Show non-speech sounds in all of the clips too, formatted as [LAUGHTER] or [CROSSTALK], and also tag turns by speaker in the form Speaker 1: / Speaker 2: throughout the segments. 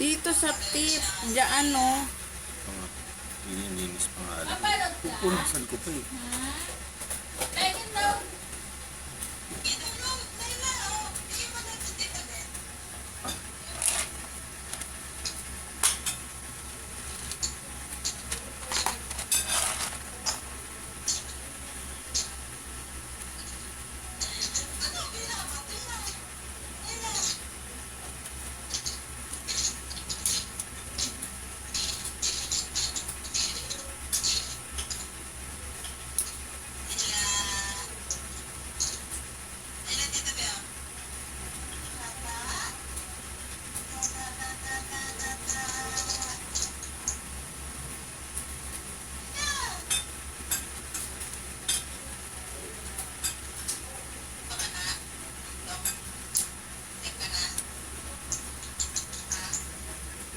Speaker 1: Dito sa tip, diyan no.
Speaker 2: Nilinis pa nga. alam. Pupunasan ko pa eh.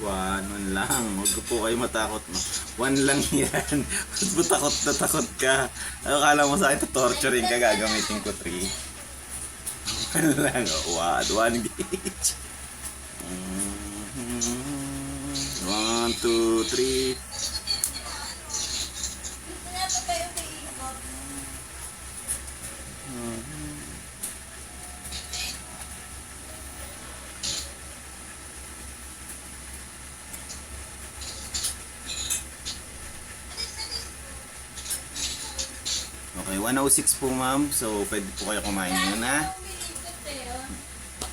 Speaker 2: One, one lang. Huwag po kayo matakot. One lang yan. [LAUGHS] Ba't mo takot na takot ka? Ano kala mo sa akin, torturing ka, gagamitin ko three. One [LAUGHS] lang. One, one gauge. [LAUGHS] Mhm. One, two, three. Okay, 106 po ma'am. So, pwede po kayo kumain yun ha.